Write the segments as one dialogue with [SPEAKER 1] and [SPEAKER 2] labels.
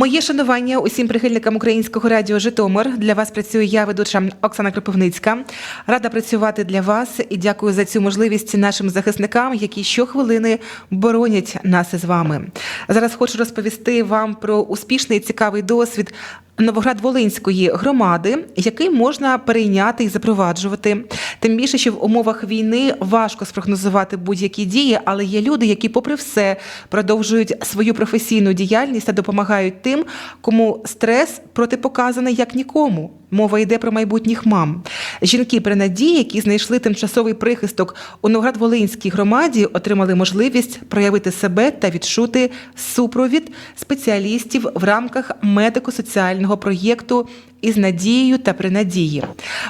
[SPEAKER 1] Моє шанування усім прихильникам українського радіо Житомир. Для вас працює я, ведуча Оксана Кропивницька. Рада працювати для вас і дякую за цю можливість нашим захисникам, які щохвилини боронять нас із вами. Зараз хочу розповісти вам про успішний цікавий досвід Новоград-Волинської громади, який можна перейняти і запроваджувати. Тим більше, що в умовах війни важко спрогнозувати будь-які дії, але є люди, які, попри все, продовжують свою професійну діяльність та допомагають тим, кому стрес протипоказаний як нікому. Мова йде про майбутніх мам. Жінки при надії, які знайшли тимчасовий прихисток у Новоград-Волинській громаді, отримали можливість проявити себе та відчути супровід спеціалістів в рамках медико-соціального проєкту із надією та при надії.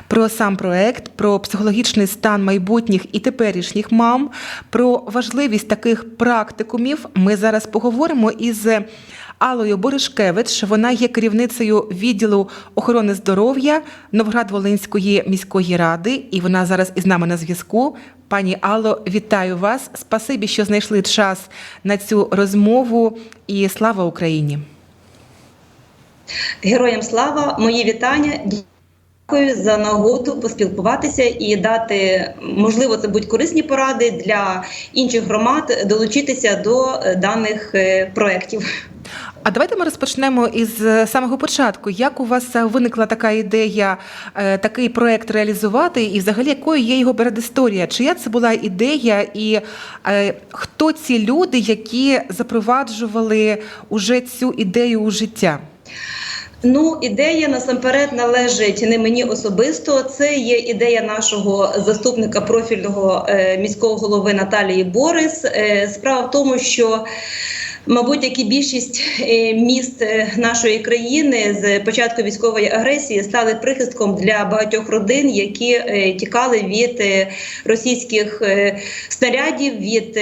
[SPEAKER 1] Про сам проект, про психологічний стан майбутніх і теперішніх мам, про важливість таких практикумів ми зараз поговоримо із. Аллою Боришкевич. Вона є керівницею відділу охорони здоров'я Новград-Волинської міської ради, і вона зараз із нами на зв'язку. Пані Алло, вітаю вас. Спасибі, що знайшли час на цю розмову. І слава Україні!
[SPEAKER 2] Героям слава, мої вітання. Дякую за нагоду поспілкуватися і дати, можливо, це будуть корисні поради для інших громад долучитися до даних е, проєктів.
[SPEAKER 1] А давайте ми розпочнемо із е, самого початку. Як у вас е, виникла така ідея, е, такий проект реалізувати, і взагалі якою є його передісторія? Чия це була ідея, і хто ці люди, які запроваджували уже цю ідею у життя?
[SPEAKER 2] Ну, ідея насамперед належить не мені особисто. Це є ідея нашого заступника профільного міського голови Наталії Борис. Справа в тому, що Мабуть, як і більшість міст нашої країни з початку військової агресії стали прихистком для багатьох родин, які тікали від російських снарядів, від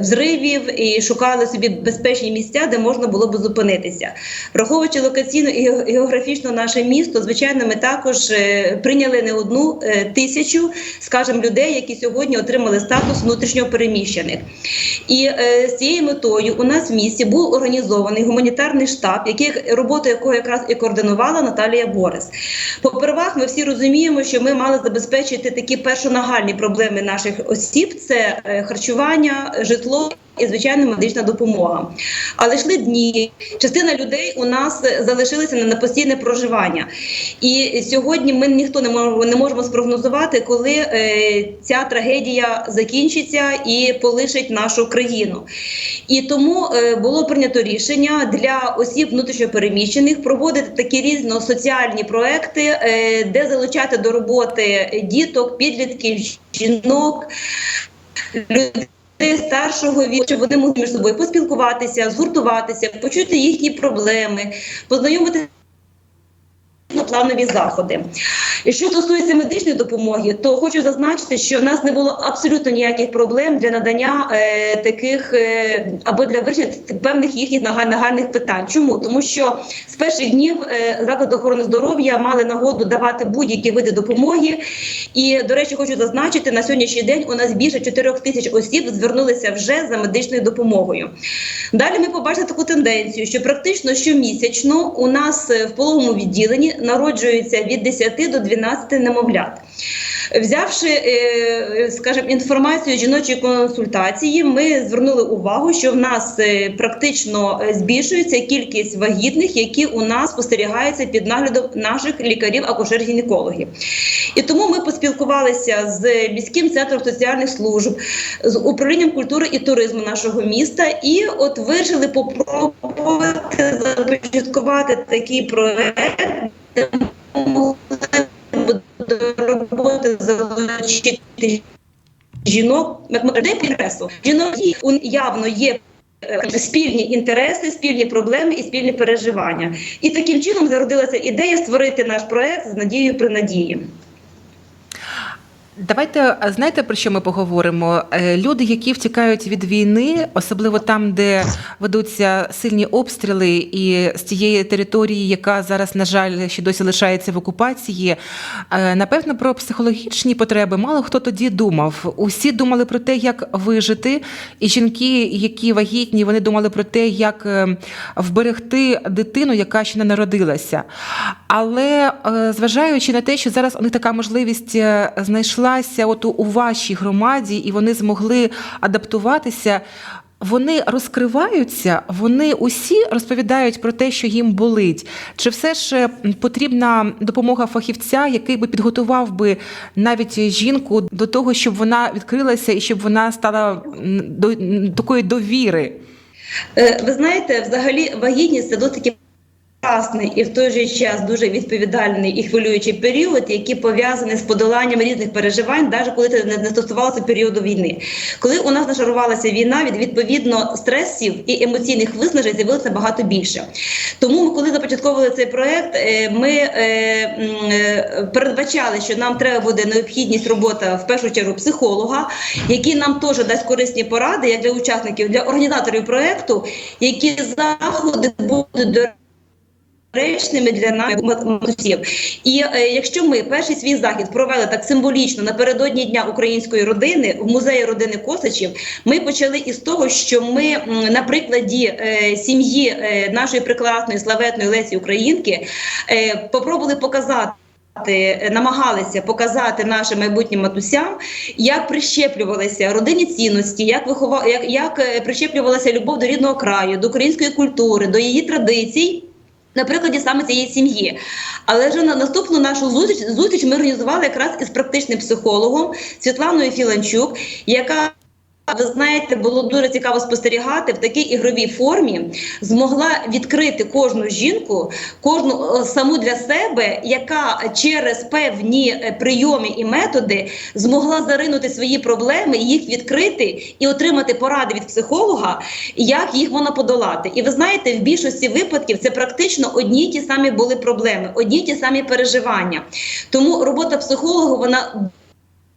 [SPEAKER 2] взривів і шукали собі безпечні місця, де можна було б зупинитися. Враховуючи локаційно і географічно наше місто, звичайно, ми також прийняли не одну тисячу, скажімо, людей, які сьогодні отримали статус внутрішньо переміщених. І з цією метою у нас в місті був організований гуманітарний штаб, який роботу якого якраз і координувала Наталія Борис. Попервах, ми всі розуміємо, що ми мали забезпечити такі першонагальні проблеми наших осіб: це харчування, житло. І звичайно, медична допомога. Але йшли дні. Частина людей у нас залишилися на постійне проживання. І сьогодні ми ніхто не можемо не можемо спрогнозувати, коли е, ця трагедія закінчиться і полишить нашу країну. І тому е, було прийнято рішення для осіб внутрішньопереміщених проводити такі різно соціальні проекти, е, де залучати до роботи діток, підлітків, жінок. людей старшого віку, щоб вони могли між собою поспілкуватися, згуртуватися, почути їхні проблеми, познайомитися. Планові заходи. І що стосується медичної допомоги, то хочу зазначити, що в нас не було абсолютно ніяких проблем для надання е, таких е, або для вирішення певних їхніх нагальних питань. Чому тому, що з перших днів е, заклади охорони здоров'я мали нагоду давати будь-які види допомоги. І до речі, хочу зазначити, на сьогоднішній день у нас більше 4 тисяч осіб звернулися вже за медичною допомогою. Далі ми побачили таку тенденцію, що практично щомісячно у нас в пологовому відділенні народжується від 10 до 12 немовлят. Взявши, скажімо, інформацію жіночої консультації, ми звернули увагу, що в нас практично збільшується кількість вагітних, які у нас спостерігаються під наглядом наших лікарів, акушер-гінекологів. І тому ми поспілкувалися з міським центром соціальних служб, з управлінням культури і туризму нашого міста, і от вирішили попробувати започаткувати такий проект. До роботи залучити жінок де інтересу. Жінок явно є спільні інтереси, спільні проблеми і спільні переживання. І таким чином зародилася ідея створити наш проект з надією при надії.
[SPEAKER 1] Давайте знаєте про що ми поговоримо? Е, Люди, які втікають від війни, особливо там, де ведуться сильні обстріли, і з тієї території, яка зараз, на жаль, ще досі лишається в окупації, е, напевно, про психологічні потреби мало хто тоді думав. Усі думали про те, як вижити, і жінки, які вагітні, вони думали про те, як е, вберегти дитину, яка ще не народилася. Але зважаючи на те, що зараз у них така можливість е, знайшлася от у- у вашій громаді, і вони змогли адаптуватися. Вони розкриваються, вони усі розповідають про те, що їм болить. Чи все ж е, потрібна допомога фахівця, який би підготував би навіть жінку до того, щоб вона відкрилася і щоб вона стала до такої довіри?
[SPEAKER 2] Е, Ви знаєте, взагалі вагітність це досить прекрасний і в той же час дуже відповідальний і хвилюючий період, який пов'язаний з подоланням різних переживань, навіть коли це не не стосувалося періоду війни. Коли у нас нашарувалася війна, від відповідно стресів і емоційних виснажень з'явилося багато більше. Тому, ми, коли започатковували цей проект, е, ми е, е, передбачали, що нам треба буде необхідність робота в першу чергу психолога, який нам теж дасть корисні поради як для учасників, для організаторів проекту, які заходи будуть до Речними для наших матусів. І е, якщо ми перший свій захід провели так символічно напередодні дня української родини в музеї родини Косачів, ми почали із того, що ми м, на прикладі е, сім'ї е, нашої прекрасної славетної Лесі Українки е, попробували показати. Намагалися показати нашим майбутнім матусям, як прищеплювалися родинні цінності, як вихова... як, як е, прищеплювалася любов до рідного краю, до української культури, до її традицій. На прикладі саме цієї сім'ї, але вже на наступну нашу зустріч зустріч ми організували якраз із практичним психологом Світланою Філанчук, яка ви знаєте, було дуже цікаво спостерігати в такій ігровій формі, змогла відкрити кожну жінку, кожну е, саму для себе, яка через певні е, прийоми і методи змогла заринути свої проблеми, їх відкрити і отримати поради від психолога, як їх можна подолати. І ви знаєте, в більшості випадків це практично одні ті самі були проблеми, одні ті самі переживання. Тому робота психолога вона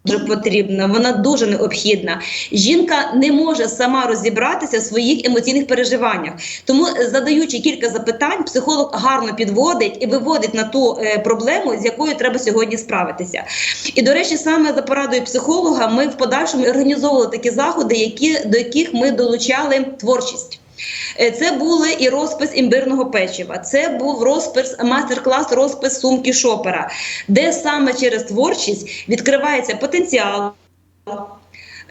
[SPEAKER 2] дуже потрібна, вона дуже необхідна. Жінка не може сама розібратися в своїх емоційних переживаннях. Тому, е, задаючи кілька запитань, психолог гарно підводить і виводить на ту е, проблему, з якою треба сьогодні справитися. І до речі, саме за порадою психолога, ми в подальшому організовували такі заходи, які до яких ми долучали творчість. Е, Це були і розпис імбирного печива, це був розпис, мастер-клас, розпис сумки шопера, де саме через творчість відкривається потенціал.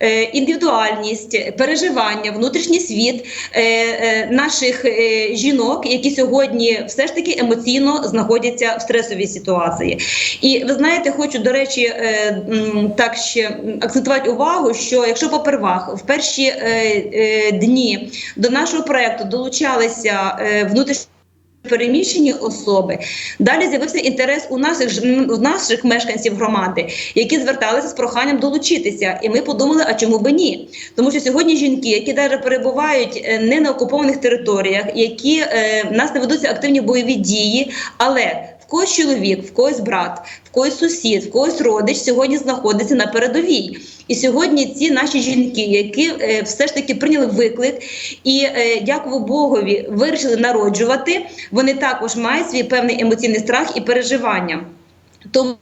[SPEAKER 2] Е, Індивідуальність, переживання, внутрішній світ е, е, наших жінок, які сьогодні все ж таки емоційно знаходяться в стресовій ситуації. І ви знаєте, хочу до речі, так ще акцентувати увагу, що якщо попервах в перші дні до нашого проекту долучалися внутрішні переміщені особи. Далі з'явився інтерес у наших у наших мешканців громади, які зверталися з проханням долучитися. І ми подумали, а чому би ні? Тому що сьогодні жінки, які навіть перебувають е, не на окупованих територіях, які е, в нас не ведуться активні бойові дії, але когось чоловік, в когось брат, в когось сусід, в когось родич сьогодні знаходиться на передовій. І сьогодні ці наші жінки, які е, все ж таки прийняли виклик і, е, дякую Богові, вирішили народжувати, вони також мають свій певний емоційний страх і переживання. Тому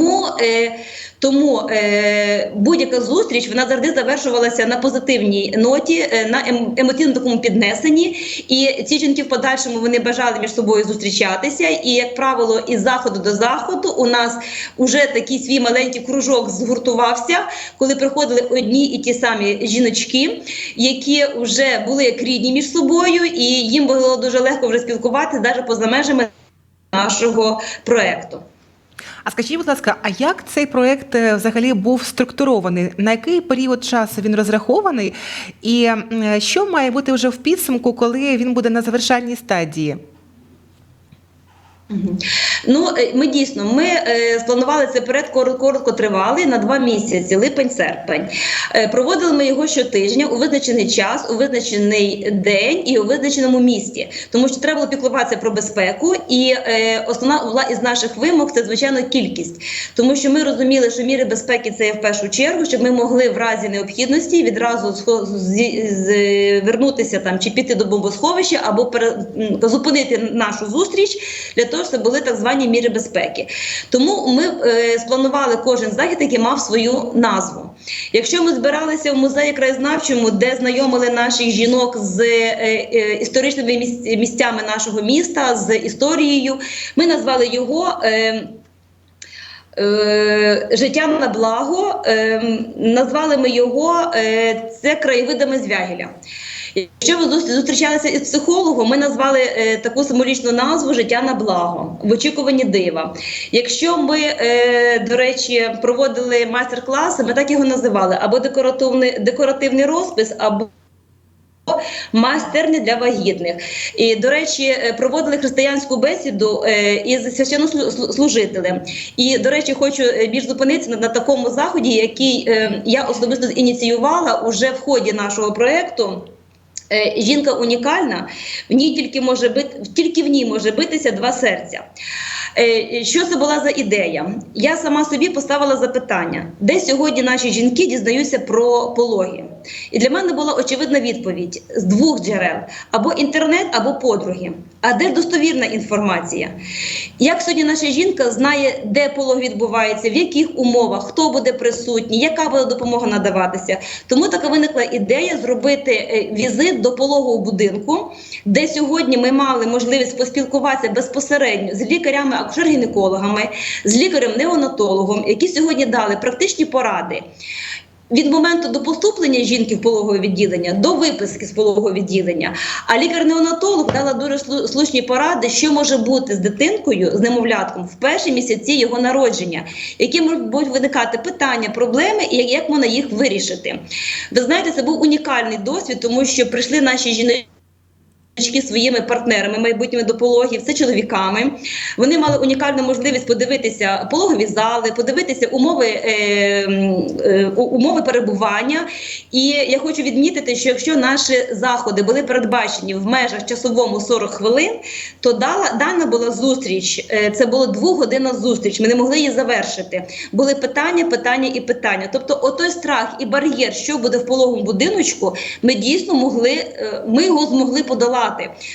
[SPEAKER 2] тому, е, тому е, будь-яка зустріч вона завжди завершувалася на позитивній ноті, е, на ем, емоційному такому піднесенні. І ці жінки в подальшому вони бажали між собою зустрічатися. І, як правило, із заходу до заходу у нас вже такий свій маленький кружок згуртувався, коли приходили одні і ті самі жіночки, які вже були як рідні між собою, і їм було дуже легко вже спілкуватися навіть поза межами нашого проекту.
[SPEAKER 1] А скажіть, будь ласка, а як цей проект е, взагалі був структурований? На який період часу він розрахований? І що має бути вже в підсумку, коли він буде на завершальній стадії?
[SPEAKER 2] Ну, е, ми дійсно ми е, спланували цей перед коротко тривалий на два місяці, липень-серпень. Е, проводили ми його щотижня у визначений час, у визначений день і у визначеному місті, тому що треба було піклуватися про безпеку. І основна була із наших вимог це звичайно кількість, тому що ми розуміли, що міри безпеки це є в першу чергу, щоб ми могли в разі необхідності відразу з- вернутися там чи піти до бомбосховища або пере, зупинити нашу зустріч для того, щоб були так звані міри безпеки. Тому ми е, спланували кожен захід, який мав свою назву. Якщо ми збиралися в музеї краєзнавчому, де знайомили наших жінок з е, е, історичними місцями нашого міста, з історією, ми назвали його. Е, Е, Життя на благо е, назвали ми його е, це краєвидами Звягеля. Якщо ви зустрічалися із психологом, ми назвали е, таку символічну назву Життя на благо в очікуванні дива. Якщо ми, е, до речі, проводили майстер-класи, ми так його називали або декоративний, декоративний розпис, або майстерні для вагітних. І, до речі, е, проводили християнську бесіду е, із священнослужителем. І, до речі, хочу е, більш зупинитися на, такому заході, який я особисто ініціювала уже в ході нашого проєкту. Е, Жінка унікальна, в ній тільки може бити, тільки в ній може битися два серця. Е, Що це була за ідея? Я сама собі поставила запитання, де сьогодні наші жінки дізнаються про пологи. І для мене була очевидна відповідь з двох джерел: або інтернет, або подруги. А де достовірна інформація? Як сьогодні наша жінка знає, де полог відбувається, в яких умовах, хто буде присутній, яка буде допомога надаватися? Тому така виникла ідея зробити е, візит до пологового будинку, де сьогодні ми мали можливість поспілкуватися безпосередньо з лікарями, акушер-гінекологами, з лікарем-неонатологом, які сьогодні дали практичні поради. Від моменту до поступлення жінки в пологове відділення до виписки з пологового відділення. А лікар-неонатолог дала дуже слушні поради, що може бути з дитинкою, з немовлятком в перші місяці його народження, які можуть виникати питання, проблеми і як можна їх вирішити. Ви знаєте, це був унікальний досвід, тому що прийшли наші жіночки. Своїми партнерами майбутніми до пологів, це чоловіками. Вони мали унікальну можливість подивитися пологові зали, подивитися умови, е, е, умови перебування. І я хочу відмітити, що якщо наші заходи були передбачені в межах часовому 40 хвилин, то дала дана була зустріч. е, Це була двогодинна зустріч. Ми не могли її завершити. Були питання, питання і питання. Тобто, отой страх і бар'єр, що буде в пологовому будиночку, ми дійсно могли, е, ми його змогли подолати.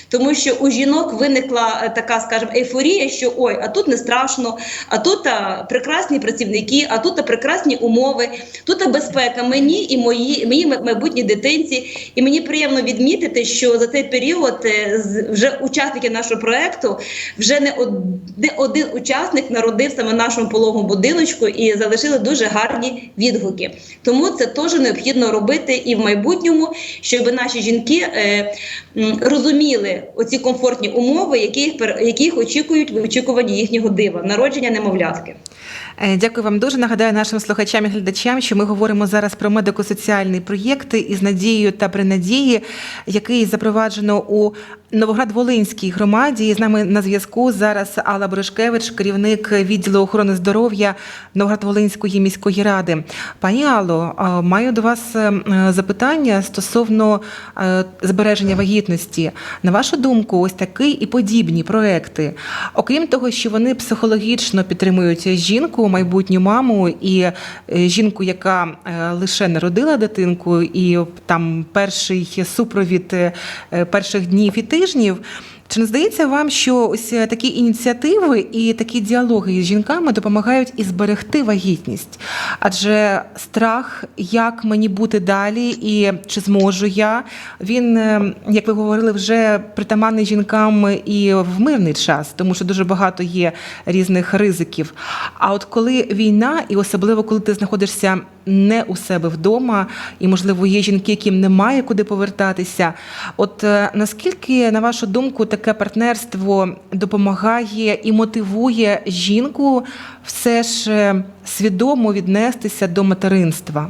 [SPEAKER 2] Тому що у жінок виникла е, така, скажімо, ейфорія, що ой, а тут не страшно, а тут а, прекрасні працівники, а тут а, прекрасні умови, тут а, безпека мені і мої, моїй ма- майбутній дитинці. І мені приємно відмітити, що за цей період е, вже учасники нашого проекту, вже не од- не один учасник народив саме нашому пологовому будиночку і залишили дуже гарні відгуки. Тому це теж необхідно робити і в майбутньому, щоб наші жінки е, розуміли оці комфортні умови, яких яких очікують в очікуванні їхнього дива, народження немовлятки.
[SPEAKER 1] Е, Дякую вам дуже. Нагадаю нашим слухачам і глядачам, що ми говоримо зараз про медико-соціальний проєкт із надією та при надії, який запроваджено у Новоград-Волинській громаді. З нами на зв'язку зараз Алла Боришкевич, керівник відділу охорони здоров'я Новоград-Волинської міської ради. Пані Алло, маю до вас е, запитання стосовно е, збереження вагітності. На вашу думку, ось такий і подібні проекти, окрім того, що вони психологічно підтримують жінку, майбутню маму і е, жінку, яка е, лише народила дитинку, і там перший супровід е, перших днів і тижнів. Чи не здається вам, що ось е, такі ініціативи і такі діалоги із жінками допомагають і зберегти вагітність? Адже страх, як мені бути далі, і чи зможу я, він, е, як ви говорили, вже притаманний жінкам і в мирний час, тому що дуже багато є різних ризиків. А от коли війна, і особливо коли ти знаходишся не у себе вдома, і можливо є жінки, яким немає куди повертатися. От е, наскільки, на вашу думку, таке партнерство допомагає і мотивує жінку все ж е, свідомо віднестися до материнства?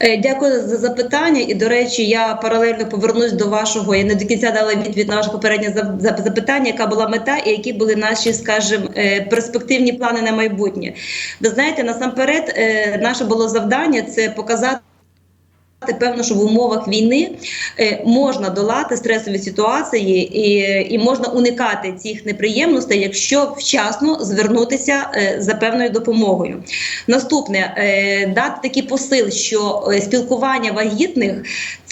[SPEAKER 2] Е, Дякую за запитання. І до речі, я паралельно повернусь до вашого. Я не до кінця дала відповідь на ваше попереднє зап- зап- запитання, яка була мета і які були наші, скажімо, е, перспективні плани на майбутнє. Ви знаєте, насамперед, наше було завдання це показати. Певно, що в умовах війни е, можна долати стресові ситуації і, і можна уникати цих неприємностей, якщо вчасно звернутися е, за певною допомогою. Наступне е, дати такий посил, що спілкування вагітних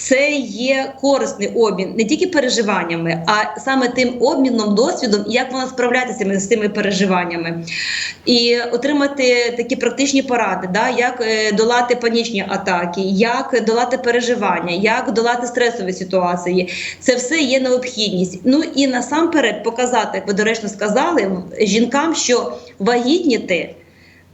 [SPEAKER 2] це є корисний обмін не тільки переживаннями, а саме тим обміном досвідом, як вона справлятися з цими переживаннями, і отримати такі практичні поради, да, як е, долати панічні атаки, як долати переживання, як долати стресові ситуації. Це все є необхідність. Ну і насамперед показати, як ви доречно сказали, жінкам, що вагітніти.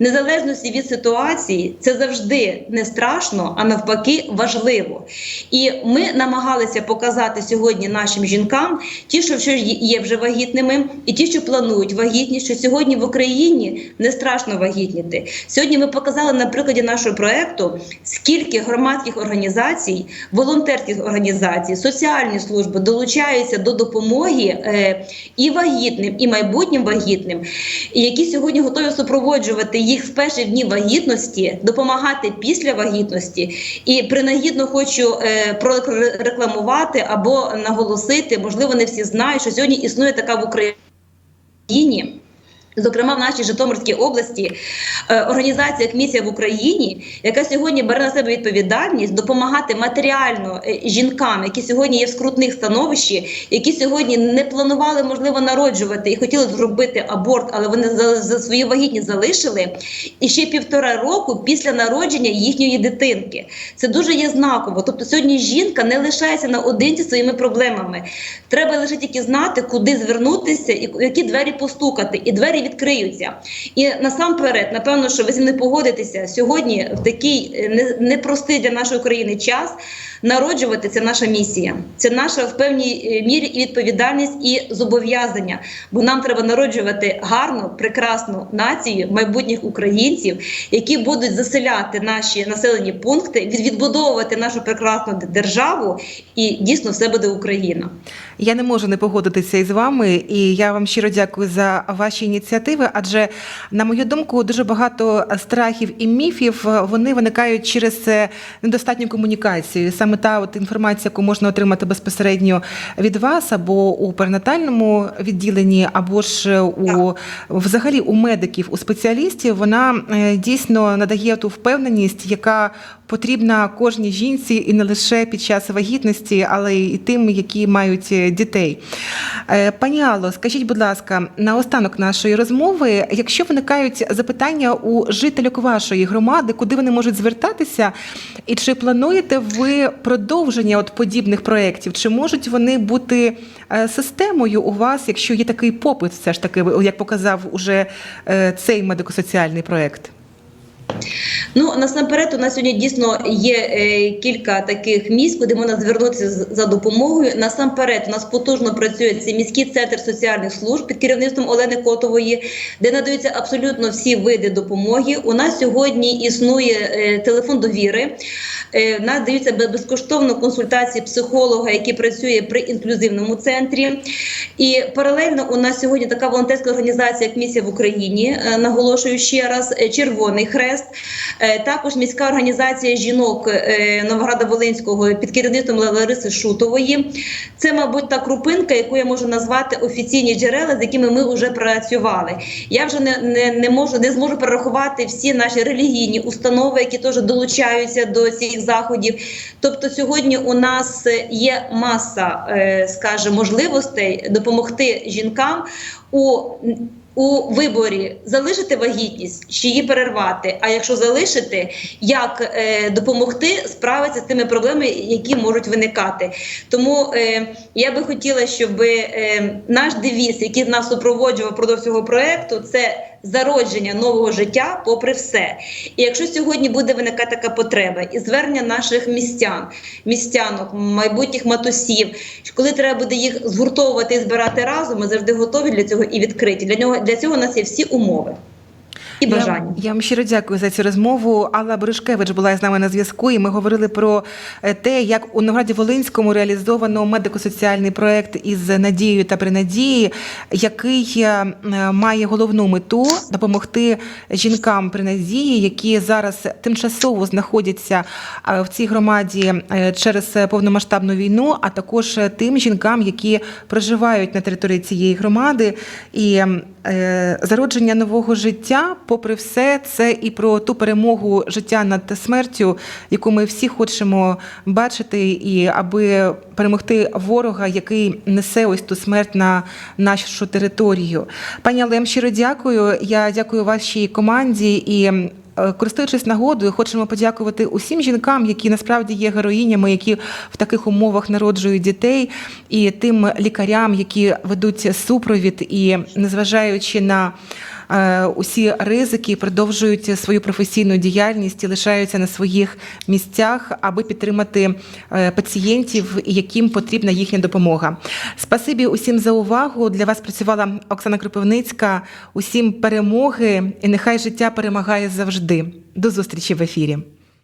[SPEAKER 2] Незалежності від ситуації це завжди не страшно, а навпаки важливо. І ми намагалися показати сьогодні нашим жінкам, ті, що є вже вагітними, і ті, що планують вагітність, що сьогодні в Україні не страшно вагітніти. Сьогодні ми показали на прикладі нашого проекту, скільки громадських організацій, волонтерських організацій, соціальні служби долучаються до допомоги е, і вагітним, і майбутнім вагітним, які сьогодні готові супроводжувати їх в перші дні вагітності, допомагати після вагітності. І принагідно хочу е, прорекламувати або наголосити, можливо, не всі знають, що сьогодні існує така в Україні. Зокрема, в нашій Житомирській області е, організація як місія в Україні, яка сьогодні бере на себе відповідальність допомагати матеріально е, жінкам, які сьогодні є в скрутних становищі, які сьогодні не планували можливо народжувати і хотіли зробити аборт, але вони за, за свою вагітність залишили. І ще півтора року після народження їхньої дитинки. Це дуже є знаково. Тобто сьогодні жінка не лишається наодинці своїми проблемами. Треба лише тільки знати, куди звернутися і які двері постукати, і двері відкриються. І насамперед, напевно, що ви зі не погодитеся сьогодні в такий е, не- непростий для нашої країни час. Народжувати це наша місія, це наша в певній е, мірі відповідальність і зобов'язання. Бо нам треба народжувати гарну, прекрасну націю майбутніх українців, які будуть заселяти наші населені пункти, відбудовувати нашу прекрасну державу, і дійсно все буде Україна.
[SPEAKER 1] Я не можу не погодитися із вами, і я вам щиро дякую за ваші ініціативи. Адже, на мою думку, дуже багато страхів і міфів е, вони виникають через е, недостатню комунікацію. Саме та от інформація, яку можна отримати безпосередньо від вас, або у перинатальному відділенні, або ж у взагалі у медиків, у спеціалістів, вона е, дійсно надає ту впевненість, яка потрібна кожній жінці, і не лише під час вагітності, але й тим, які мають е, дітей. Е, Пані Алло, скажіть, будь ласка, на останок нашої розмови, якщо виникають запитання у жителів вашої громади, куди вони можуть звертатися, і чи плануєте ви продовження от подібних проєктів? Чи можуть вони бути е, системою у вас, якщо є такий попит, все ж таки, як показав уже е, цей медико-соціальний проєкт?
[SPEAKER 2] Ну насамперед, у нас сьогодні дійсно є е, кілька таких місць, куди можна звернутися за допомогою. Насамперед, у нас потужно працює цей міський центр соціальних служб під керівництвом Олени Котової, де надаються абсолютно всі види допомоги. У нас сьогодні існує е, телефон довіри. Е, надаються безкоштовно консультації психолога, який працює при інклюзивному центрі. І паралельно у нас сьогодні така волонтерська організація, як місія в Україні. е, Наголошую ще раз, Червоний Хрест. Е, Також міська організація жінок е, Новограда Волинського під керівництвом Лариси Шутової. Це, мабуть, та крупинка, яку я можу назвати офіційні джерела, з якими ми вже працювали. Я вже не, не, не можу не зможу перерахувати всі наші релігійні установи, які теж долучаються до цих заходів. Тобто, сьогодні у нас є маса, е, скажімо, можливостей допомогти жінкам у у виборі залишити вагітність чи її перервати. А якщо залишити, як е, допомогти справитися з тими проблемами, які можуть виникати. Тому е, я би хотіла, щоб е, наш девіз, який нас супроводжував впродовж цього проекту, це зародження нового життя, попри все. І якщо сьогодні буде виникати така потреба і звернення наших містян, містянок, майбутніх матусів, коли треба буде їх згуртовувати і збирати разом, ми завжди готові для цього і відкриті. Для нього для цього у нас є всі умови. І бажання.
[SPEAKER 1] Я, вам щиро дякую за цю розмову. Алла Боришкевич була з нами на зв'язку, і ми говорили про е, те, як у Новграді Волинському реалізовано медико-соціальний проект із надією та при надії, який е, має головну мету допомогти жінкам при надії, які зараз тимчасово знаходяться е, в цій громаді через повномасштабну війну, а також тим жінкам, які проживають на території цієї громади. І зародження нового життя, попри все, це і про ту перемогу життя над смертю, яку ми всі хочемо бачити, і аби перемогти ворога, який несе ось ту смерть на нашу територію. Пані Алем, щиро дякую. Я дякую вашій команді і. Е, Користуючись нагодою, хочемо подякувати усім жінкам, які насправді є героїнями, які в таких умовах народжують дітей, і тим лікарям, які ведуть супровід і незважаючи на усі ризики, продовжують свою професійну діяльність і лишаються на своїх місцях, аби підтримати е, пацієнтів, яким потрібна їхня допомога. Спасибі усім за увагу. Для вас працювала Оксана Кропивницька. Усім перемоги, і нехай життя перемагає завжди. До зустрічі в ефірі.